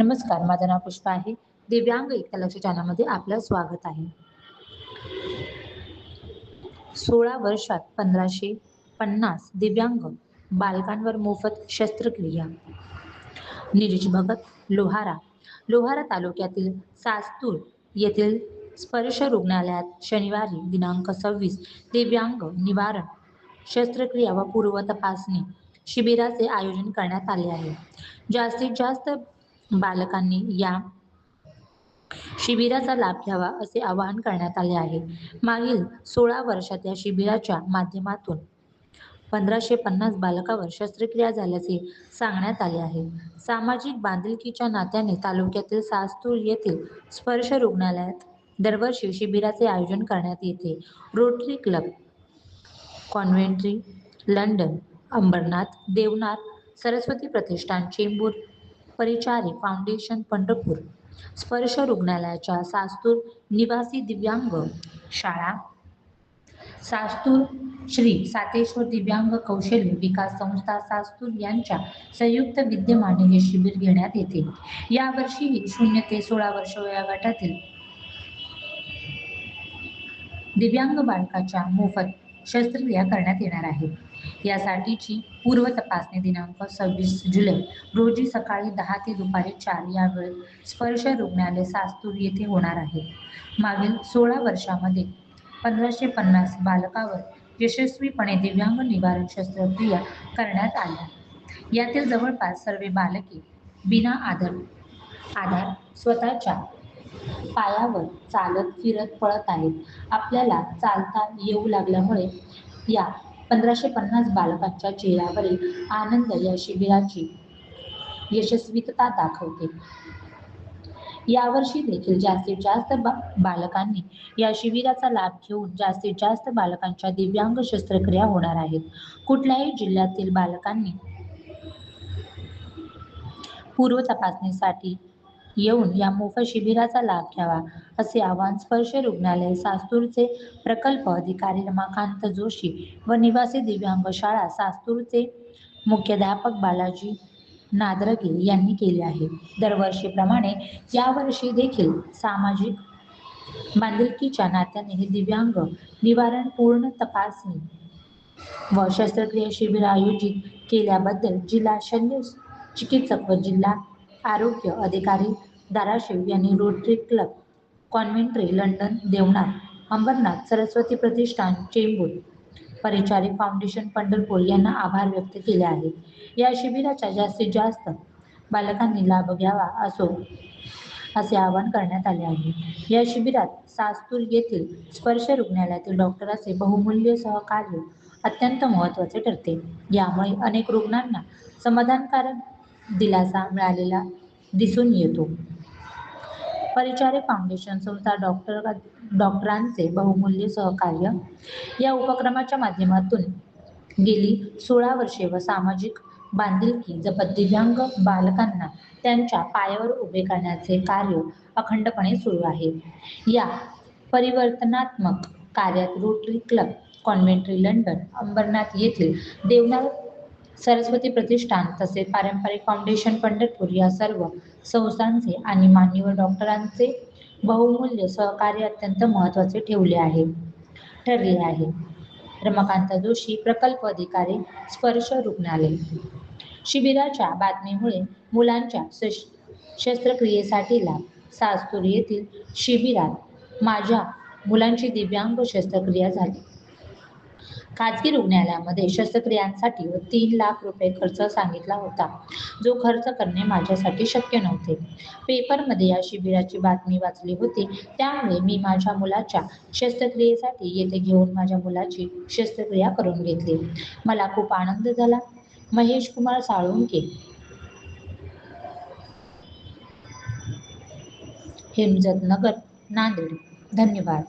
नमस्कार माझं नाव पुष्पा आहे. दिव्यांग एकलक्ष लक्ष चॅनलमध्ये आपलं स्वागत आहे. सोळा वर्षात पंधराशे पन्नास दिव्यांग बालकांवर मोफत शस्त्रक्रिया. निरीज भगत लोहारा. लोहारा तालुक्यातील सास्तूर येथील स्पर्श रुग्णालयात शनिवारी दिनांक सव्वीस दिव्यांग निवारण शस्त्रक्रिया व पूर्व तपासणी शिबिराचे आयोजन करण्यात आले आहे. जास्तीत जास्त बालकांनी या शिबिराचा लाभ घ्यावा असे आवाहन करण्यात आले आहे. मागील सोळा वर्षात या शिबिराच्या माध्यमातून पंधराशे पन्नास बालकावर शस्त्रक्रिया झाल्याचे सांगण्यात आले आहे. सामाजिक बांधिलकीच्या नात्याने तालुक्यातील सास्तूर येथील स्पर्श रुग्णालयात दरवर्षी शिबिराचे आयोजन करण्यात येते. Rotary Club Coventry London Ambarnath Devnath Saraswati प्रतिष्ठान चेंबूर परिचारी फाउंडेशन पंढरपूर. स्पर्श रुग्णालयाच्या सास्तूर निवासी दिव्यांग शाळा. सास्तूर श्री सातेश्वर दिव्यांग कौशल्य विकास संस्था सास्तूर यांच्या संयुक्त विद्यमाने हे शिबिर घेण्यात येते. यावर्षीही शून्य ते सोळा वर्ष वयोगटातील दिव्यांग बालकाच्या मोफत शस्त्रक्रिया करण्यात येणार आहे. यासाठीची पूर्व तपासणी दिनांक सव्वीस जुलै रोजी सकाळी दहा ते दुपारी चार या वेळेत स्पर्श रुग्णालय सास्तूर येथे होणार आहे. मागील सोळा वर्षामध्ये पंधराशे पन्नास बालकावर यशस्वीपणे दिव्यांग निवारण शस्त्रक्रिया करण्यात आल्या. यातील जवळपास सर्व बालके बिना आधार आधार स्वतःच्या पायावर चालत फिरत पळत आहेत. आपल्याला चालता येऊ लागल्यामुळे या पंधराशे पन्नास बालकांच्या चेहऱ्यावरील आनंद या शिबिराची यशस्वीता दाखवते. यावर्षी देखील जास्तीत जास्त बा बालकांनी या शिबिराचा लाभ घेऊन जास्तीत जास्त बालकांच्या दिव्यांग शस्त्रक्रिया होणार आहेत. कुठल्याही जिल्ह्यातील बालकांनी पूर्व तपासणीसाठी येऊन या मोफत शिबिराचा लाभ घ्यावा असे आवाहन स्पर्श रुग्णालय सास्तूरचे प्रकल्प अधिकारी रमाकांत जोशी व निवासी दिव्यांग शाळा सास्तूरचे मुख्याध्यापक बालाजी नादरगे यांनी केले आहे. दरवर्षीप्रमाणे यावर्षी देखील सामाजिक बांधिलकीच्या नात्याने हे दिव्यांग निवारण पूर्ण तपासणी व शस्त्रक्रिया शिबिर आयोजित केल्याबद्दल जिल्हा शल्य चिकित्सक व जिल्हा आरोग्य अधिकारी धाराशिव यांनी Rotary Club Coventry London Devnath Ambarnath Saraswati प्रतिष्ठान चेंबूर परिचारी फाउंडेशन पंढरपूर यांना आभार व्यक्त केले आहे. या शिबिराचा जास्तीत जास्त बालकांनी लाभ घ्यावा असो असे आवाहन करण्यात आले आहे. या शिबिरात सास्तूर येथील स्पर्श रुग्णालयातील डॉक्टरांचे बहुमूल्य सहकार्य अत्यंत महत्त्वाचे ठरते. यामुळे अनेक रुग्णांना समाधानकारक दिलासा मिळालेला दिसून येतो. परिचारे फाउंडेशन संस्था डॉक्टर डॉक्टरांचे बहुमूल्य सहकार्य या उपक्रमाच्या माध्यमातून गेली सोळा वर्षे व सामाजिक बांधिलकी जपत दिव्यांग बालकांना त्यांच्या पायावर उभे करण्याचे कार्य अखंडपणे सुरू आहे. या परिवर्तनात्मक कार्यात Rotary Club Coventry London Ambarnath येथील देवनाथ सरस्वती प्रतिष्ठान तसेच पारंपरिक फाउंडेशन पंढरपूर या सर्व संस्थांचे आणि मान्यवर डॉक्टरांचे बहुमूल्य सहकार्य अत्यंत महत्त्वाचे ठेवले आहे. ठरले आहे. रमाकांत जोशी प्रकल्प अधिकारी स्पर्श रुग्णालय. शिबिराच्या बातमीमुळे मुलांच्या शश शस्त्रक्रियेसाठी लाभ. सास्तूर येथील शिबिरात माझ्या मुलांची दिव्यांग शस्त्रक्रिया झाली. खाजगी रुग्णालयामध्ये शस्त्रक्रियांसाठी व तीन लाख रुपये खर्च सांगितला होता जो खर्च करणे माझ्यासाठी शक्य नव्हते. पेपरमध्ये या शिबिराची बातमी वाचली होती. त्यामुळे मी माझ्या मुलाच्या शस्त्रक्रियेसाठी येथे घेऊन माझ्या मुलाची शस्त्रक्रिया करून घेतली. मला खूप आनंद झाला. महेश कुमार साळुंके. हेमजत नगर नांदेड. धन्यवाद.